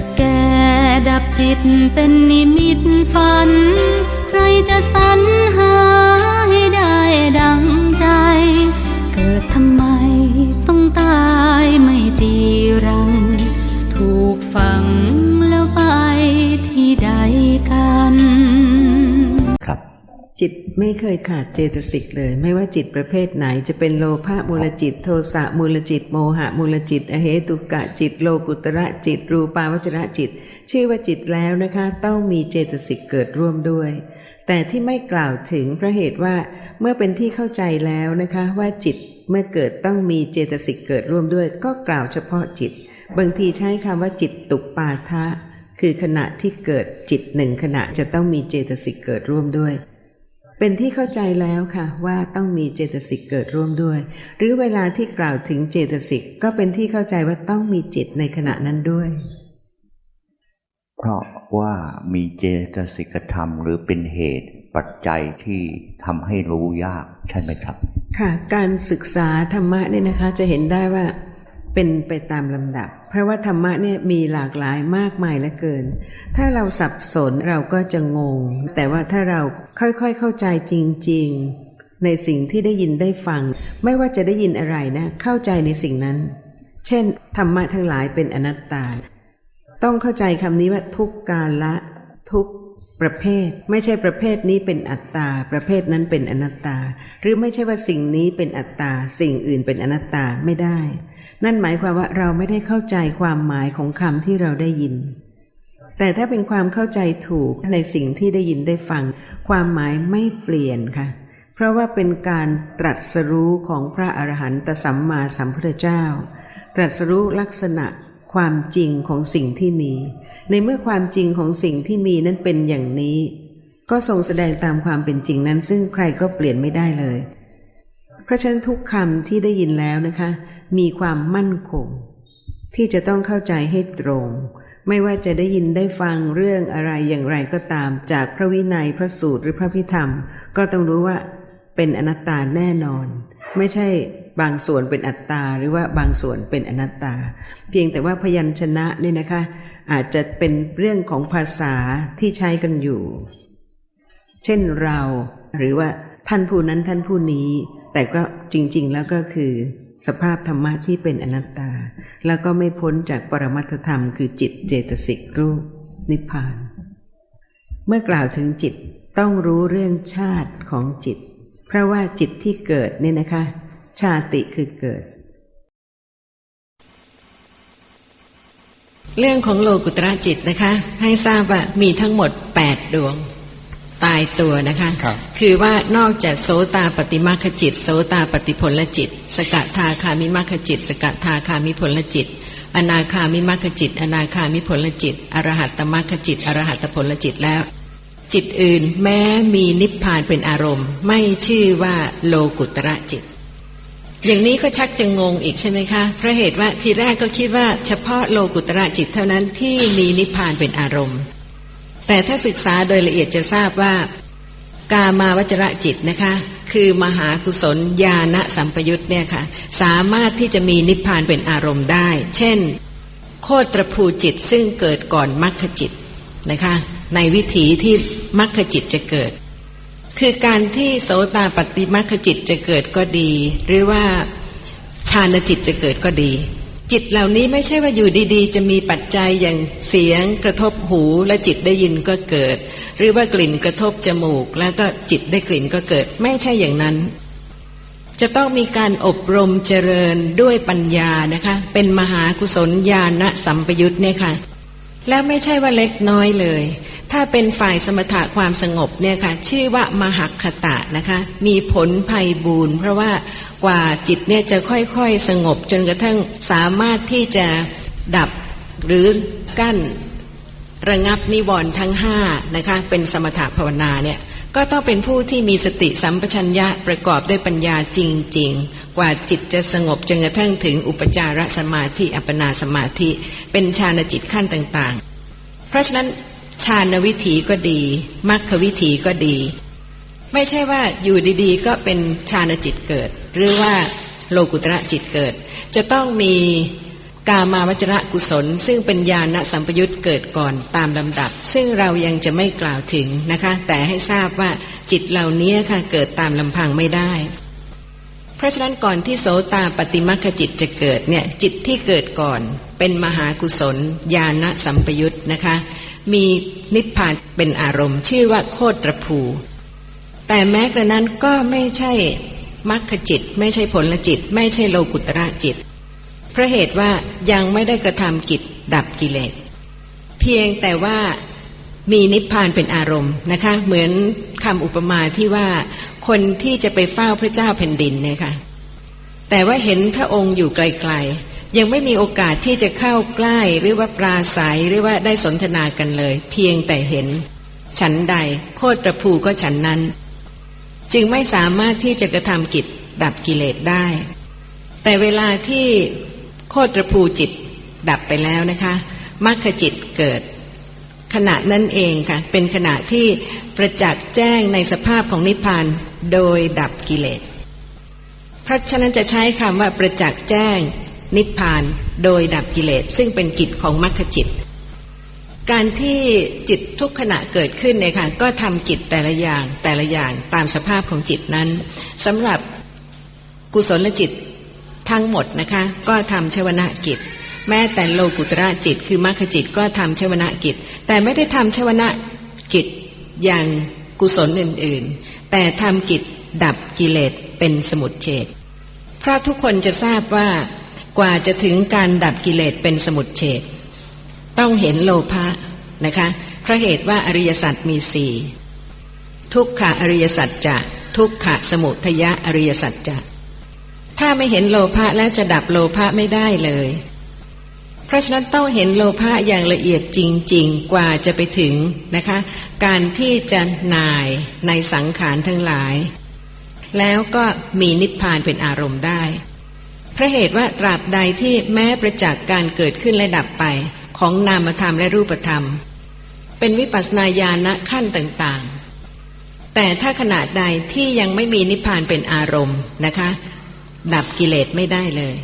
ดแก่ดับจิตเป็นนิมิตฝัน ใครจะสรรหา จิตไม่เคยขาดเจตสิกเลย ไม่ว่าจิตประเภทไหน จะเป็นโลภะมูลจิต โทสะมูลจิต โมหะมูลจิต อเหตุกะจิต โลกุตระจิต รูปาวจระจิต ชื่อว่าจิตแล้วนะคะ ต้องมีเจตสิกเกิดร่วมด้วย แต่ที่ไม่กล่าวถึงเพราะเหตุว่าเมื่อเป็นที่เข้าใจแล้วนะคะว่าจิตเมื่อเกิดต้องมีเจตสิกเกิดร่วมด้วย ก็กล่าวเฉพาะจิต บางทีใช้คำว่าจิตตุปาทะคือขณะที่เกิดจิตหนึ่งขณะจะต้องมีเจตสิกเกิดร่วมด้วย เป็นที่เข้าใจแล้วค่ะว่าต้องมีเจตสิกเกิดร่วมด้วย หรือเวลาที่กล่าวถึงเจตสิกก็เป็นที่เข้าใจว่าต้องมีจิตในขณะนั้นด้วย เพราะว่ามีเจตสิกธรรมหรือเป็นเหตุปัจจัยที่ทำให้รู้ยากใช่ไหมครับ ค่ะ การศึกษาธรรมะเนี่ยนะคะจะเห็นได้ว่าเป็นไปตามลำดับ เพราะว่าธรรมะเนี่ยมีหลากหลายมากมายเหลือเกิน ถ้าเราสับสนเราก็จะงง แต่ว่าถ้าเราค่อยๆเข้าใจจริง ๆ ในสิ่งที่ได้ยินได้ฟัง ไม่ว่าจะได้ยินอะไรนะ เข้าใจในสิ่งนั้น เช่น ธรรมะทั้งหลายเป็นอนัตตา ต้องเข้าใจคำนี้ว่าทุกกาละทุกประเภท ไม่ใช่ประเภทนี้เป็นอัตตา ประเภทนั้นเป็นอนัตตา หรือไม่ใช่ว่าสิ่งนี้เป็นอัตตา สิ่งอื่นเป็นอนัตตาไม่ได้ นั่นหมายความว่าเราไม่ได้เข้าใจความหมายของคำที่เราได้ยิน แต่ถ้าเป็นความเข้าใจถูกในสิ่งที่ได้ยินได้ฟัง ความหมายไม่เปลี่ยนค่ะ เพราะว่าเป็นการตรัสรู้ของพระอรหันตสัมมาสัมพุทธเจ้า ตรัสรู้ลักษณะความจริงของสิ่งที่มี ในเมื่อความจริงของสิ่งที่มีนั้นเป็นอย่างนี้ ก็ทรงแสดงตามความเป็นจริงนั้น ซึ่งใครก็เปลี่ยนไม่ได้เลย เพราะฉะนั้นทุกคำที่ได้ยินแล้วนะคะ มีความมั่นคง ที่จะต้องเข้าใจให้ตรง ไม่ว่าจะได้ยินได้ฟังเรื่องอะไรอย่างไรก็ตาม จากพระวินัยพระสูตรหรือพระพิธรรม ก็ต้องรู้ว่าเป็นอนัตตาแน่นอน ไม่ใช่บางส่วนเป็นอัตตาหรือว่าบางส่วนเป็นอนัตตา เพียงแต่ว่าพยัญชนะนี่นะคะ อาจจะเป็นเรื่องของภาษาที่ใช้กันอยู่ เช่นเรา หรือว่าท่านผู้นั้นท่านผู้นี้ แต่ก็จริง ๆ แล้วก็คือ สภาพธรรมะที่เป็นอนัตตา แล้วก็ไม่พ้นจากปรมัตธรรมคือจิตเจตสิกรูป นิพพาน เมื่อกล่าวถึงจิตต้องรู้เรื่องชาติของจิต เพราะว่าจิตที่เกิดเนี่ยนะคะ ชาติคือเกิด เรื่องของโลกุตระจิตนะคะ ให้ทราบว่ามีทั้งหมด 8 ดวง ตายตัวนะคะครับคือว่านอกจากโสตาปฏิมาคจิต โสตาปฏิผลจิต สกทาคามิมาคจิต สกทาคามิผลจิต อนาคามิมาคจิต อนาคามิผลจิต อรหัตตมัคคจิต อรหัตตผลจิตแล้ว จิตอื่นแม้มีนิพพานเป็นอารมณ์ ไม่ชื่อว่าโลกุตระจิต อย่างนี้ก็ชักจะงงอีกใช่ไหมคะเพราะเหตุว่าทีแรกก็คิดว่าเฉพาะโลกุตระจิตเท่านั้นที่มีนิพพานเป็นอารมณ์ แต่ถ้าศึกษาโดยละเอียดจะทราบว่า กามาวจระจิตนะคะ คือมหากุศลญาณสัมปยุตเนี่ยค่ะ สามารถที่จะมีนิพพานเป็นอารมณ์ได้ เช่น โคตรภูจิตซึ่งเกิดก่อนมรรคจิตนะคะ ในวิถีที่มรรคจิตจะเกิด คือการที่โสตาปฏิมรรคจิตจะเกิดก็ดี หรือว่าฌานจิตจะเกิดก็ดี จิตเหล่านี้ไม่ใช่ว่าอยู่ดีๆ จะมีปัจจัยอย่างเสียงกระทบหูและจิตได้ยินก็เกิด หรือว่ากลิ่นกระทบจมูก แล้วก็จิตได้กลิ่นก็เกิด ไม่ใช่อย่างนั้น จะต้องมีการอบรมเจริญด้วยปัญญานะคะ เป็นมหากุศลญาณสัมปยุตเนี่ยค่ะ แล้วไม่ใช่ว่าเล็กน้อยเลย ถ้าเป็นฝ่ายสมถะความสงบเนี่ยค่ะ ชื่อว่ามหัคคตะนะคะ มีผลภัยบูนเพราะว่า กว่าจิตเนี่ยจะค่อยๆสงบจนกระทั่งสามารถที่จะดับหรือกั้นระงับนิวรณ์ทั้งห้านะคะเป็นสมถะภาวนาเนี่ยก็ต้องเป็นผู้ที่มีสติสัมปชัญญะประกอบด้วยปัญญาจริง ๆ กว่าจิตจะสงบจนกระทั่งถึงอุปจารสมาธิอัปปนาสมาธิ เป็นฌานจิตขั้นต่างๆ เพราะฉะนั้นฌานวิถีก็ดีมรรควิถีก็ดี ไม่ใช่ว่าอยู่ดีๆ ก็เป็นฌานจิตเกิด หรือว่าโลกุตระจิตเกิด จะต้องมีกามาวจระกุศล ซึ่งเป็นญาณสัมปยุตเกิดก่อนตามลำดับ ซึ่งเรายังจะไม่กล่าวถึงนะคะ แต่ให้ทราบว่าจิตเหล่านี้ค่ะเกิดตามลำพังไม่ได้ เพราะฉะนั้นก่อนที่โสตาปฏิมัคจิตจะเกิดเนี่ยจิตที่เกิดก่อน เป็นมหากุศลญาณสัมปยุตนะคะ มีนิพพานเป็นอารมณ์ ชื่อว่าโคตรภูแต่แม้กระนั้นก็ไม่ใช่ มรรคจิต ไม่ใช่ผลจิต ไม่ใช่โลกุตระจิต เพราะเหตุว่ายังไม่ได้กระทำกิจดับกิเลส เพียงแต่ว่ามีนิพพานเป็นอารมณ์นะคะ เหมือนคำอุปมาที่ว่าคนที่จะไปเฝ้าพระเจ้าแผ่นดินเนี่ยค่ะ แต่ว่าเห็นพระองค์อยู่ไกลๆ ยังไม่มีโอกาสที่จะเข้าใกล้หรือว่าปราศัยหรือว่าได้สนทนากันเลย เพียงแต่เห็น ฉันใด โคตรภูก็ฉันนั้น จึงไม่สามารถที่จะกระทำกิจดับกิเลสได้ แต่เวลาที่โคตรภูจิตดับไปแล้วนะคะมรรคจิตเกิด ขณะนั้นเองค่ะ เป็นขณะที่ประจักษ์แจ้งในสภาพของนิพพานโดยดับกิเลสเพราะฉะนั้นจะใช้คำว่าประจักษ์แจ้งนิพพานโดยดับกิเลสซึ่งเป็นกิจของมรรคจิต การที่จิตทุกขณะเกิดขึ้นเนี่ยค่ะก็ทำกิจแต่ละอย่างแต่ละอย่างตามสภาพของจิตนั้นสำหรับกุศลจิตทั้งหมดนะคะก็ทำชวนากิจ แม้แต่โลกุตระจิต คือมรรคจิตก็ทำชวนากิจ แต่ไม่ได้ทำชวนากิจอย่างกุศลอื่นๆ แต่ทำกิจดับกิเลสเป็นสมุดเฉดเพราะทุกคนจะทราบว่ากว่าจะถึงการดับกิเลสเป็นสมุดเฉด ต้องเห็นโลภะนะคะเพราะเหตุว่าอริยสัจมีสี่ทุกขะอริยสัจจะทุกขะสมุทยะอริยสัจจะถ้าไม่เห็นโลภะแล้วจะดับโลภะไม่ได้เลย เพราะฉะนั้นต้องเห็นโลภะอย่างละเอียดจริง ๆ กว่าจะไปถึงนะคะ การที่จะนายในสังขารทั้งหลาย แล้วก็มีนิพพานเป็นอารมณ์ได้เพราะเหตุว่าตราบใดที่แม้ประจักษ์การเกิดขึ้นและดับไป ของนามธรรมและรูปธรรม เป็นวิปัสสนาญาณขั้นต่างๆ แต่ถ้าขนาดใดที่ยังไม่มีนิพพานเป็นอารมณ์นะคะ ดับกิเลสไม่ได้เลย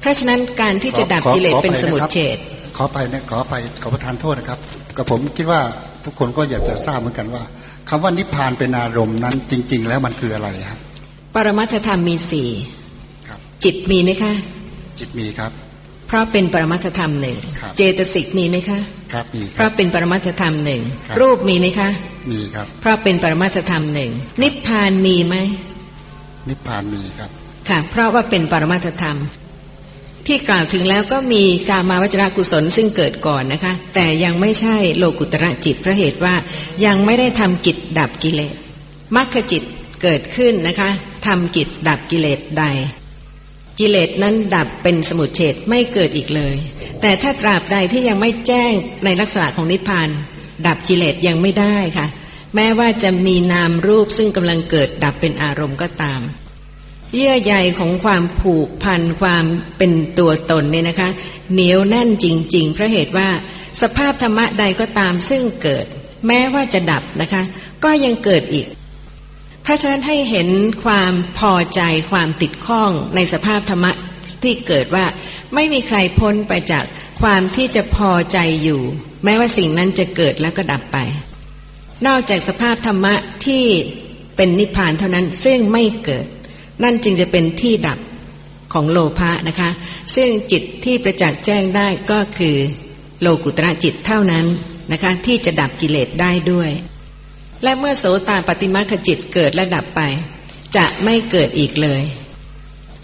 เพราะฉะนั้นการที่จะดับกิเลสเป็นสมุทเฉดขอไปนะขอไปขอประทานโทษนะครับกับผมคิดว่าทุกคนก็อยากจะทราบเหมือนกันว่าคำว่านิพพานเป็นอารมณ์นั้นจริง ๆ แล้วมันคืออะไรครับปรมัตถธรรมมีสี่จิตมีไหมคะ จิตมีครับ เพราะเป็นปรมัตถธรรมหนึ่ง เจตสิกมีไหมคะ ครับมีเพราะเป็นปรมัตถธรรมหนึ่ง รูปมีไหมคะ มีครับ เพราะเป็นปรมัตถธรรมหนึ่ง นิพพานมีไหม นิพพานมีครับ ค่ะ เพราะว่าเป็นปรมาตธรรม ที่กล่าวถึงแล้วก็มีกามาวจรากุศลซึ่งเกิดก่อนนะคะ แต่ยังไม่ใช่โลกุตระจิตเพราะเหตุว่ายังไม่ได้ทำกิจดับกิเลสมรรคจิตเกิดขึ้นนะคะทำกิจดับกิเลสใด กิเลสนั้นดับเป็นสมุทเฉดไม่เกิดอีกเลย แต่ถ้าตราบใดที่ยังไม่แจ้งในลักษณะของนิพพาน ดับกิเลสยังไม่ได้ค่ะ แม้ว่าจะมีนามรูปซึ่งกำลังเกิดดับเป็นอารมณ์ก็ตาม เยื่อใยของความผูกพันความเป็นตัวตนเนี่ยนะคะ เหนียวแน่นจริง ๆ เพราะเหตุว่าสภาพธรรมะใดก็ตามซึ่งเกิด แม้ว่าจะดับนะคะ ก็ยังเกิดอีก เพราะฉะนั้นให้เห็นความพอใจความติดข้องในสภาพธรรมะที่เกิดว่าไม่มีใครพ้นไปจากความที่จะพอใจอยู่ แม้ว่าสิ่งนั้นจะเกิดแล้วก็ดับไป นอกจากสภาพธรรมะที่เป็นนิพพานเท่านั้นซึ่งไม่เกิด นั่นจึงจะเป็นที่ดับของโลภะนะคะ ซึ่งจิตที่ประจักษ์แจ้งได้ก็คือ โลกุตระจิตเท่านั้นนะคะ ที่จะดับกิเลสได้ด้วย และเมื่อโสตาปฏิมาขจิตเกิดและดับไป จะไม่เกิดอีกเลย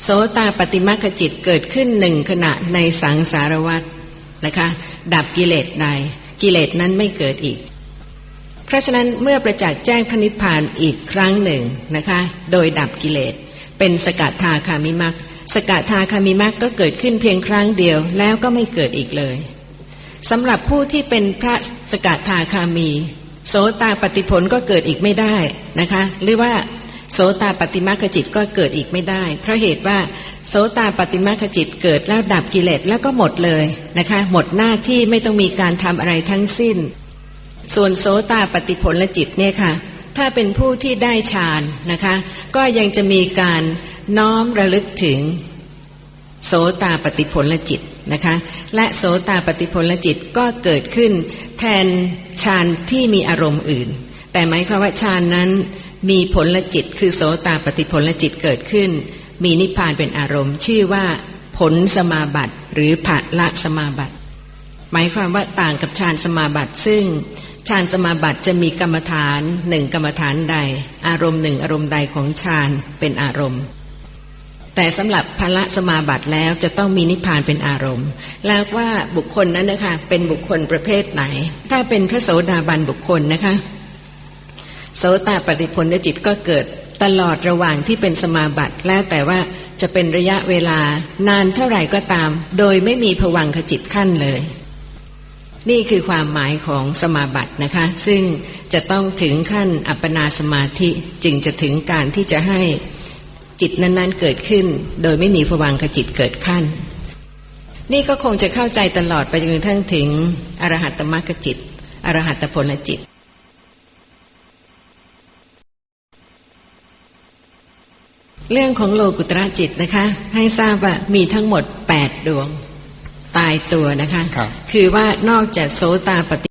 โสตาปฏิมาขจิตเกิดขึ้นหนึ่งขณะในสังสารวัตนะคะ ดับกิเลสใดกิเลสนั้นไม่เกิดอีก เพราะฉะนั้นเมื่อประจักษ์แจ้งพระนิพพานอีกครั้งหนึ่งนะคะ โดยดับกิเลส เป็นสกัดทาคามิมักสกัดทาคามิมักก็เกิดขึ้นเพียงครั้งเดียวแล้วก็ไม่เกิดอีกเลยสำหรับผู้ที่เป็นพระสกัดทาคามี โสตาปฏิผลก็เกิดอีกไม่ได้นะคะ หรือว่าโสตาปฏิมาขจิตก็เกิดอีกไม่ได้ เพราะเหตุว่าโสตาปฏิมาขจิตเกิดแล้วดับกิเลสแล้วก็หมดเลยนะคะ หมดหน้าที่ไม่ต้องมีการทำอะไรทั้งสิ้น ส่วนโสตาปฏิผลจิตเนี่ยค่ะ ถ้าเป็นผู้ที่ได้ฌานนะคะ ก็ยังจะมีการน้อมระลึกถึง โสตาปฏิผลจิต นะคะและโสตาปฏิผลจิตก็เกิดขึ้น แทนฌานที่มีอารมณ์อื่น แต่หมายความว่าฌานนั้นมีผลจิตคือโสตาปฏิผลจิตเกิดขึ้น มีนิพพานเป็นอารมณ์ ชื่อว่าผลสมาบัติหรือภละสมาบัติ หมายความว่าต่างกับฌานสมาบัติซึ่งฌานสมาบัติจะมีกรรมฐานหนึ่งกรรมฐานใด อารมณ์หนึ่งอารมณ์ใดของฌานเป็นอารมณ์ แต่สำหรับพละสมาบัติแล้วจะต้องมีนิพพานเป็นอารมณ์ แล้วว่าบุคคลนั้นนะคะเป็นบุคคลประเภทไหน ถ้าเป็นพระโสดาบันบุคคลนะคะ โสตปฏิพลจิตก็เกิดตลอดระหว่างที่เป็นสมาบัติแล้วแต่ว่าจะเป็นระยะเวลานานเท่าไหร่ก็ตาม โดยไม่มีผวังขจิตขั้นเลย นี่คือความหมายของสมาบัตินะคะ ซึ่งจะต้องถึงขั้นอัปปนาสมาธิจึงจะถึงการที่จะให้ จิตนั้น ๆ เกิดขึ้น โดยไม่มีผวังขจิตเกิดขั้น นี่ก็คงจะเข้าใจตลอดไปจนกระทั่งถึงอรหัตตมรรคจิต อรหัตผลจิตเรื่องของโลกุตระจิตนะคะ ให้ทราบว่ามีทั้งหมด8ดวง ตายตัวนะคะครับคือว่านอกจากโสตาปฏิ